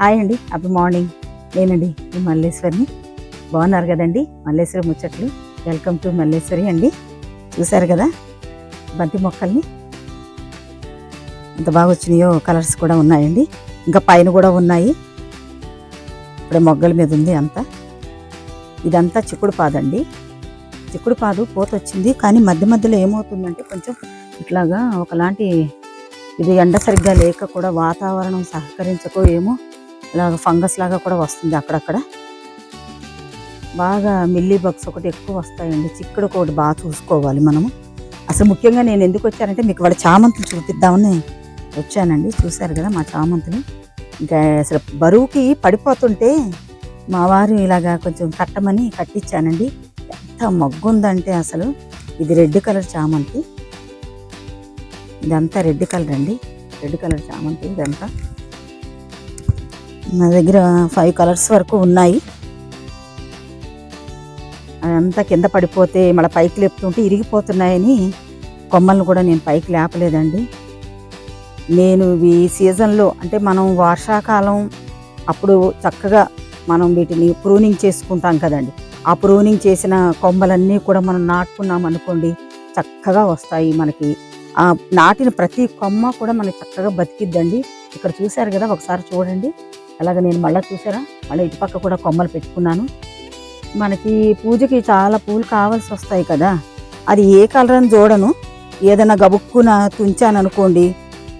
Hi అండి. Happy morning నేనండి ఈ మల్లేశ్వరిని. బాగున్నారు కదండి? మల్లేశ్వరి ముచ్చట్లు. వెల్కమ్ టు మల్లేశ్వరి అండి. చూశారు కదా? బంతి మొక్కల్ని. ఎంత బాగా వచ్చినాయో కలర్స్ కూడా ఉన్నాయండి. ఇంకా పైన కూడా ఉన్నాయి. ఇప్పుడే మొగ్గల మీద ఉంది అంతా. ఇదంతా చిక్కుడు పాదండి. చిక్కుడు పాదు పూత వచ్చింది. కానీ మధ్య మధ్యలో ఏమవుతుందంటే కొంచెం ఇట్లాగా ఒకలాంటి ఇది ఎండ సరిగ్గా లేక కూడా వాతావరణం సహకరించకో ఏమో ఇలాగ ఫంగస్ లాగా కూడా వస్తుంది అక్కడక్కడ. బాగా మిల్లీ బగ్స్ ఒకటి ఎక్కువ వస్తాయండి. చిక్కుడు ఒకటి బాగా చూసుకోవాలి మనము. అసలు ముఖ్యంగా నేను ఎందుకు వచ్చానంటే మీకు వాళ్ళ చామంతులు చూపిద్దామని వచ్చానండి. చూశారు కదా మా చామంతులు. ఇంకా అసలు బరువుకి పడిపోతుంటే మా వారు ఇలాగా కొంచెం కట్టమని కట్టించానండి ఎంత మగ్గు ఉందంటే అసలు. ఇది రెడ్ కలర్ చామంతి. ఇదంతా రెడ్ కలర్ అండి. రెడ్ కలర్ చామంతి ఇదంతా. నా దగ్గర ఫైవ్ కలర్స్ వరకు ఉన్నాయి. అదంతా కింద పడిపోతే మళ్ళీ పైకి లేపుతుంటే ఇరిగిపోతున్నాయని కొమ్మలను కూడా నేను పైకి లేపలేదండి. నేను ఈ సీజన్లో అంటే మనం వర్షాకాలం అప్పుడు చక్కగా మనం వీటిని ప్రూనింగ్ చేసుకుంటాం కదండి. ఆ ప్రూనింగ్ చేసిన కొమ్మలన్నీ కూడా మనం నాటుకున్నాం అనుకోండి చక్కగా వస్తాయి మనకి. ఆ నాటిన ప్రతి కొమ్మ కూడా మనకి చక్కగా బతికిద్దండి. ఇక్కడ చూశారు కదా ఒకసారి చూడండి. అలాగ నేను మళ్ళీ చూసారా? మళ్ళీ ఇటుపక్క కూడా కొమ్మలు పెట్టుకున్నాను. మనకి పూజకి చాలా పూలు కావాల్సి వస్తాయి కదా. అది ఏ కలర్ అని చూడను. ఏదైనా గబుక్కున తుంచాను అనుకోండి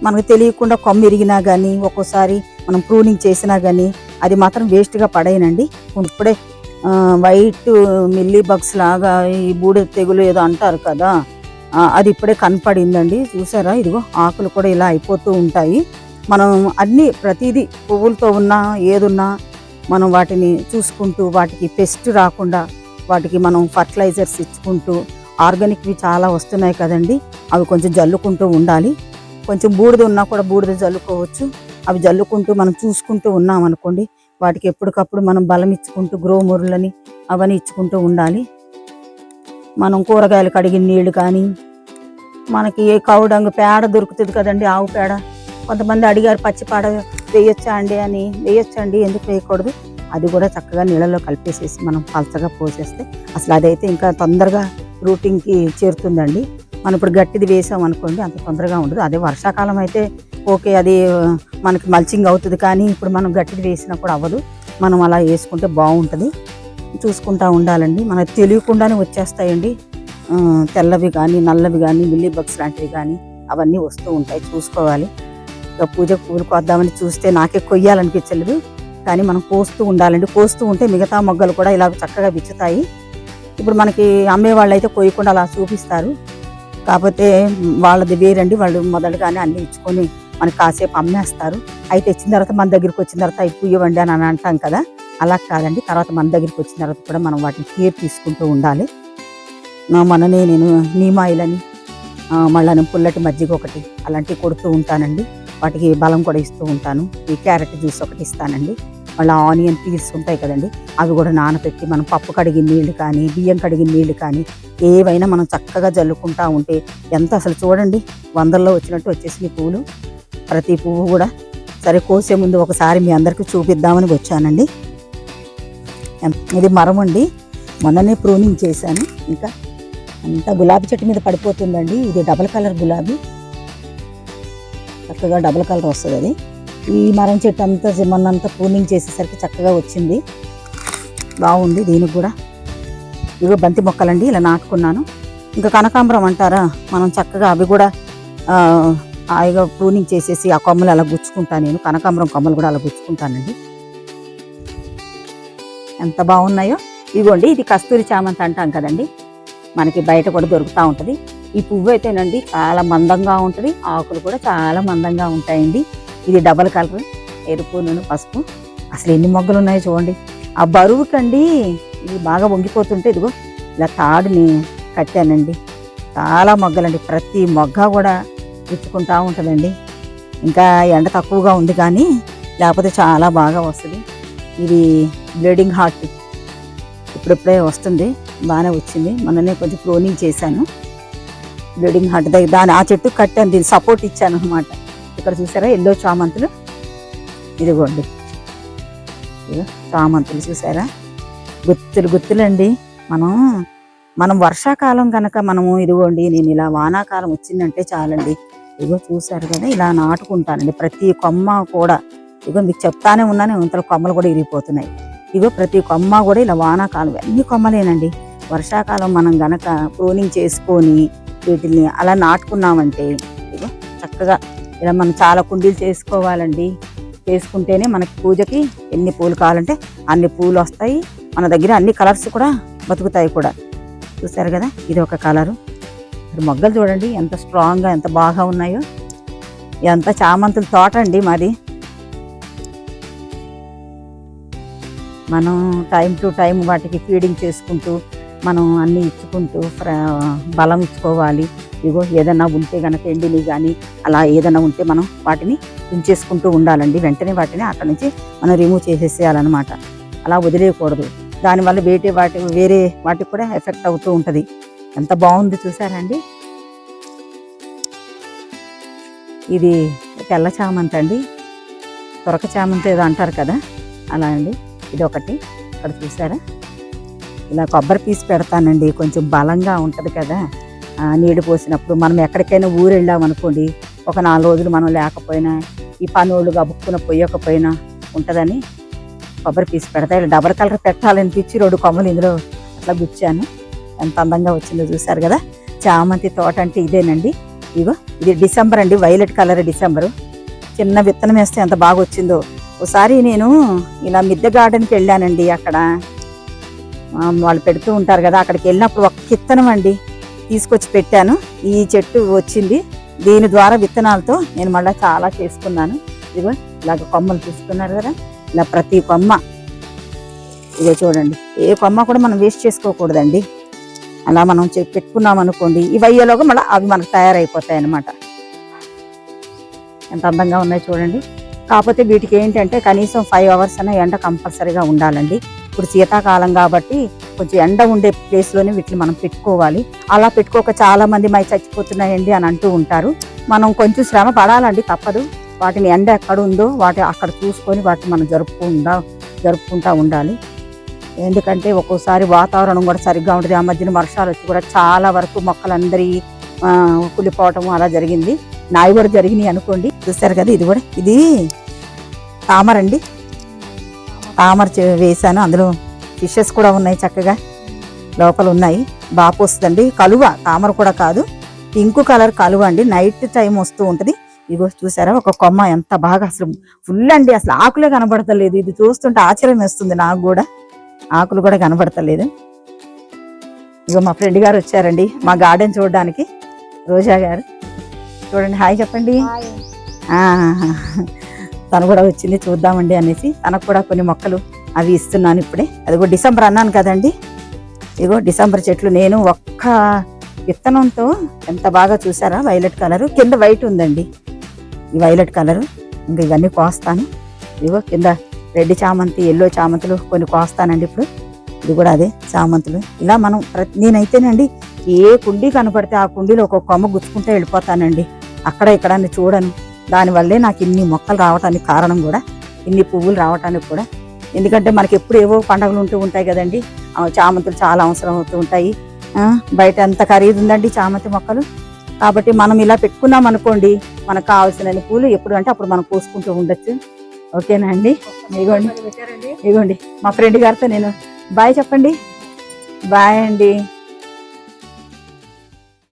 మనకు తెలియకుండా కొమ్మ ఇరిగినా కానీ ఒక్కోసారి మనం ప్రూనింగ్ చేసినా కానీ అది మాత్రం వేస్ట్గా పడేయనండి. ఇప్పుడే వైట్ మిల్లీ బగ్స్ లాగా ఈ బూడిద తెగులు ఏదో అంటారు కదా అది ఇప్పుడే కనపడిందండి. చూసారా? ఇదిగో ఆకులు కూడా ఇలా అయిపోతూ ఉంటాయి. మనం అన్ని ప్రతిదీ పువ్వులతో ఉన్నా ఏదున్నా మనం వాటిని చూసుకుంటూ వాటికి పెస్ట్ రాకుండా వాటికి మనం ఫర్టిలైజర్స్ ఇచ్చుకుంటూ ఆర్గానిక్వి చాలా వస్తున్నాయి కదండి. అవి కొంచెం జల్లుకుంటూ ఉండాలి. కొంచెం బూడిద ఉన్నా కూడా బూడిద జల్లుకోవచ్చు. అవి జల్లుకుంటూ మనం చూసుకుంటూ ఉన్నాం అనుకోండి వాటికి ఎప్పటికప్పుడు మనం బలం ఇచ్చుకుంటూ గ్రోమురులని అవన్నీ ఇచ్చుకుంటూ ఉండాలి. మనం కూరగాయలు కడిగిన నీళ్ళు కానీ మనకి ఏ కౌడంగు పేడ దొరుకుతుంది కదండి ఆవు పేడ. కొంతమంది అడిగారు పచ్చిపాడ వేయొచ్చా అండి? అని. వేయొచ్చా అండి ఎందుకు వేయకూడదు? అది కూడా చక్కగా నీళ్ళలో కలిపేసేసి మనం పలచగా పోసేస్తే అసలు అదైతే ఇంకా తొందరగా రూటింగ్కి చేరుతుందండి. మనం ఇప్పుడు గట్టిది వేసాం అనుకోండి అంత తొందరగా ఉండదు. అదే వర్షాకాలం అయితే ఓకే అది మనకి మల్చింగ్ అవుతుంది కానీ ఇప్పుడు మనం గట్టిది వేసినా కూడా అవ్వదు. మనం అలా వేసుకుంటే బాగుంటుంది. చూసుకుంటా ఉండాలండి. మనకు తెలియకుండానే వచ్చేస్తాయండి. తెల్లవి కానీ నల్లవి కానీ మిల్లీ బగ్స్ లాంటివి కానీ అవన్నీ వస్తూ ఉంటాయి. చూసుకోవాలి. పూజ పూలు కొద్దామని చూస్తే నాకే కొయ్యాలనిపించలేదు. కానీ మనం కోస్తూ ఉండాలండి. కోస్తూ ఉంటే మిగతా మొగ్గలు కూడా ఇలా చక్కగా విచ్చుతాయి. ఇప్పుడు మనకి అమ్మే వాళ్ళు అయితే కొయ్యకుండా అలా చూపిస్తారు. కాకపోతే వాళ్ళది వేరండి. వాళ్ళు మొదలుగానే అన్ని ఇచ్చుకొని మనకి కాసేపు అమ్మేస్తారు. అయితే తెచ్చిన తర్వాత మన దగ్గరికి వచ్చిన తర్వాత అవి పుయ్యవండి అని అంటాం కదా. అలా కాదండి. తర్వాత మన దగ్గరికి వచ్చిన తర్వాత కూడా మనం వాటిని కేర్ తీసుకుంటూ ఉండాలి. నా మననే నేను నీమాయిలని మళ్ళీ పుల్లటి మజ్జిగ ఒకటి అలాంటివి కొడుతూ ఉంటానండి. వాటికి బలం కూడా ఇస్తూ ఉంటాను. ఈ క్యారెట్ జ్యూస్ ఒకటి ఇస్తానండి. మళ్ళీ ఆనియన్ పీల్స్ ఉంటాయి కదండి. అవి కూడా నానబెట్టి మనం పప్పు కడిగిన నీళ్ళు కానీ బియ్యం కడిగిన నీళ్ళు కానీ ఏవైనా మనం చక్కగా జల్లుకుంటా ఉంటే ఎంత అసలు చూడండి. వందల్లో వచ్చినట్టు వచ్చేసి పువ్వులు ప్రతి పువ్వు కూడా సరే కోసే ముందు ఒకసారి మీ అందరికీ చూపిద్దామని వచ్చానండి. ఇది మరం అండి. మొన్ననే ప్రూనింగ్ చేశాను. ఇంకా అంతా గులాబీ చెట్టు మీద పడిపోతుందండి. ఇది డబల్ కలర్ గులాబీ. చక్కగా డబుల్ కలర్ వస్తుంది అది. ఈ మరం చెట్టు అంతా మొన్నంతా పూనింగ్ చేసేసరికి చక్కగా వచ్చింది. బాగుంది దీనికి కూడా. ఇవో బంతి మొక్కలండి ఇలా నాటుకున్నాను. ఇంకా కనకాంబరం అంటారా? మనం చక్కగా అవి కూడా ఆ, హాయిగా ప్రూనింగ్ చేసేసి ఆ కొమ్మలు అలా గుచ్చుకుంటాను నేను. కనకాంబరం కొమ్మలు కూడా అలా గుచ్చుకుంటానండి. ఎంత బాగున్నాయో. ఇదిగోండి ఇది కస్తూరి చామంతి అంటాం కదండి. మనకి బయట కూడా దొరుకుతూ ఉంటుంది. ఈ పువ్వు అయితేనండి చాలా మందంగా ఉంటుంది. ఆకులు కూడా చాలా మందంగా ఉంటాయండి. ఇది డబల్ కలర్ ఎరుపు నూనె పసుపు. అసలు ఎన్ని మొగ్గలు ఉన్నాయో చూడండి. ఆ బరువుకండి ఇది బాగా వంగిపోతుంటే ఇదిగో ఇలా తాడుని కట్టానండి. చాలా మొగ్గలండి. ప్రతి మొగ్గ కూడా విచ్చుకుంటా ఉంటుందండి. ఇంకా ఎండ తక్కువగా ఉంది కానీ లేకపోతే చాలా బాగా వస్తుంది. ఇది బ్లీడింగ్ హార్ట్ ఇప్పుడిప్పుడే వస్తుంది. బాగానే వచ్చింది. మొన్ననే కొంచెం క్లోనింగ్ చేశాను. బ్లీడింగ్ హార్ట్ దగ్గర దాని ఆ చెట్టు కట్టాను దీన్ని సపోర్ట్ ఇచ్చాను అనమాట ఇక్కడ చూసారా ఎల్లో చామంతులు. ఇదిగోండి. చామంతులు చూసారా? గుత్తులు గుత్తులండి. మనం మనం వర్షాకాలం కనుక మనము ఇదిగోండి నేను ఇలా వానాకాలం వచ్చిందంటే చాలండి. ఇదిగో చూసారు కదా ఇలా నాటుకుంటానండి. ప్రతి కొమ్మ కూడా ఇదిగో మీకు చెప్తానే ఉన్నాను ఇంతలో కొమ్మలు కూడా ఇరిగిపోతున్నాయి. ఇదిగో ప్రతి కొమ్మ కూడా ఇలా వానాకాలం అన్ని కొమ్మలేనండి. వర్షాకాలం మనం గనక ప్రూనింగ్ చేసుకొని వీటిని అలా నాటుకున్నామంటే చక్కగా ఇలా మనం చాలా కుండీలు చేసుకోవాలండి. చేసుకుంటేనే మనకి పూజకి ఎన్ని పూలు కావాలంటే అన్ని పూలు వస్తాయి. మన దగ్గర అన్ని కలర్స్ కూడా బతుకుతాయి కూడా. చూసారు కదా? ఇది ఒక కలరు. మొగ్గలు చూడండి ఎంత స్ట్రాంగ్గా ఎంత బాగా ఉన్నాయో. ఇదంతా చామంతుల తోట అండి మాది. మనం టైం టు టైం వాటికి ఫీడింగ్ చేసుకుంటూ మనం అన్నీ ఇచ్చుకుంటూ బలం ఇచ్చుకోవాలి. ఇగో ఏదైనా ఉంటే కనుక ఎండిని కానీ అలా ఏదైనా ఉంటే మనం వాటిని ఉంచేసుకుంటూ ఉండాలండి. వెంటనే వాటిని అక్కడ నుంచి మనం రిమూవ్ చేసేసేయాలన్నమాట. అలా వదిలేయకూడదు. దానివల్ల వేరే వాటి వేరే వాటికి కూడా ఎఫెక్ట్ అవుతూ ఉంటుంది. ఎంత బాగుంది చూసారండి ఇది తెల్ల చామంతి అండి. తొరక చామంతి ఏదో అంటారు కదా? అలా అండి. ఇది ఒకటి ఇక్కడ చూసారా? ఇలా కొబ్బరి పీస్ పెడతానండి. కొంచెం బలంగా ఉంటుంది కదా. నీడు పోసినప్పుడు మనం ఎక్కడికైనా ఊరు వెళ్ళామనుకోండి ఒక నాలుగు రోజులు మనం లేకపోయినా ఈ పనోళ్ళు గబుక్కున పొయ్యకపోయినా ఉంటుందని కొబ్బరి పీస్ పెడతా. ఇలా డబల్ కలర్ పెట్టాలనిపించి రెండు కొమ్మలు ఇందులో అట్లా గుచ్చాను. ఎంత అందంగా వచ్చిందో చూసారు కదా. చామంతి తోట అంటే ఇదేనండి. ఇగో ఇది డిసెంబర్ అండి. Violet colour December. చిన్న విత్తనం వేస్తే ఎంత బాగా వచ్చిందో ఒకసారి నేను ఇలా మిద్దె గార్డెన్కి వెళ్ళానండి అక్కడ. వాళ్ళు పెడుతూ ఉంటారు కదా అక్కడికి వెళ్ళినప్పుడు ఒక విత్తనం అండి తీసుకొచ్చి పెట్టాను. ఈ చెట్టు వచ్చింది. దీని ద్వారా విత్తనాలతో నేను మళ్ళీ చాలా చేసుకున్నాను. ఇదిగో ఇలాగ కొమ్మలు తీసుకున్నారు కదా ఇలా ప్రతి కొమ్మ. ఇదే చూడండి ఏ కొమ్మ కూడా మనం వేస్ట్ చేసుకోకూడదండి. అలా మనం చె- పెట్టుకున్నాం అనుకోండి ఇవి అయ్యేలోగా మళ్ళీ అవి మనకు తయారైపోతాయి అన్నమాట. ఎంత అందంగా ఉన్నాయి చూడండి. కాకపోతే వీటికి ఏంటంటే కనీసం ఫైవ్ అవర్స్ అన్న ఎండ కంపల్సరీగా ఉండాలండి. ఇప్పుడు శీతాకాలం కాబట్టి కొంచెం ఎండ ఉండే ప్లేస్లోనే వీటిని మనం పెట్టుకోవాలి. అలా పెట్టుకోక చాలా మంది మై చచ్చిపోతున్నాయండి అని అంటూ ఉంటారు. మనం కొంచెం శ్రమ పడాలండి తప్పదు. వాటిని ఎండ ఎక్కడ ఉందో వాటి అక్కడ చూసుకొని వాటిని మనం జరుపుకుంటా జరుపుకుంటా ఉండాలి. ఎందుకంటే ఒక్కోసారి వాతావరణం కూడా సరిగ్గా ఉంటుంది ఆ మధ్యన వర్షాలు వచ్చి కూడా చాలా వరకు మొక్కలందరి కులిపోవటం కుళ్ళిపోవటం అలా జరిగింది. నాయి కూడా జరిగినాయి అనుకోండి. చూస్తారు కదా ఇది కూడా? ఇది తామరండి తామర వేశాను. అందులో ఫిషెస్ కూడా ఉన్నాయి చక్కగా. లోపల ఉన్నాయి. బాగా వస్తుందండి. కలువ తామర కూడా కాదు. పింక్ కలర్ కలువ అండి. నైట్ టైం వస్తూ ఉంటుంది. ఇగో చూసారా ఒక కొమ్మ ఎంత బాగా అసలు ఫుల్ అండి. అసలు ఆకులే కనబడతలేదు. ఇది చూస్తుంటే ఆశ్చర్యం వేస్తుంది నాకు కూడా. ఆకులు కూడా కనబడతలేదు. ఇగో మా ఫ్రెండ్ గారు వచ్చారండి. మా గార్డెన్ చూడడానికి. రోజా గారు. చూడండి హాయ్ చెప్పండి. తను కూడా వచ్చింది చూద్దామండి అనేసి తనకు కూడా కొన్ని మొక్కలు అవి ఇస్తున్నాను ఇప్పుడే. అది డిసెంబర్ అన్నాను కదండి. ఇగో డిసెంబర్ చెట్లు నేను ఒక్క విత్తనంతో ఎంత బాగా చూసారా? Violet colour. కింద వైట్ ఉందండి. ఈ వైలెట్ కలరు. ఇంకా ఇవన్నీ కోస్తాను. ఇగో కింద రెడ్ చామంతి ఎల్లో చామంతులు కొన్ని కోస్తానండి ఇప్పుడు. ఇది కూడా అదే చామంతులు. ఇలా మనం ప్రతి నేనైతేనండి ఏ కుండీ కనపడితే ఆ కుండీలో ఒక కొమ్మ గుచ్చుకుంటే వెళ్ళిపోతానండి. అక్కడ ఇక్కడ చూడను. దానివల్లే నాకు ఇన్ని మొక్కలు రావటానికి కారణం కూడా ఇన్ని పువ్వులు రావటానికి కూడా. ఎందుకంటే మనకి ఎప్పుడు ఏవో పండగలు ఉంటూ ఉంటాయి కదండి. చామంతులు చాలా అవసరం అవుతూ ఉంటాయి. బయట ఎంత ఖరీదు ఉందండి చామంతి మొక్కలు. కాబట్టి మనం ఇలా పెట్టుకున్నాం అనుకోండి మనకు కావాల్సిన పూలు ఎప్పుడు అంటే అప్పుడు మనం పూసుకుంటూ ఉండొచ్చు. ఓకేనా అండి? ఇగోండి. ఇగోండి. మా ఫ్రెండ్ గారితో నేను బాయ్ చెప్పండి. బాయ్ అండి.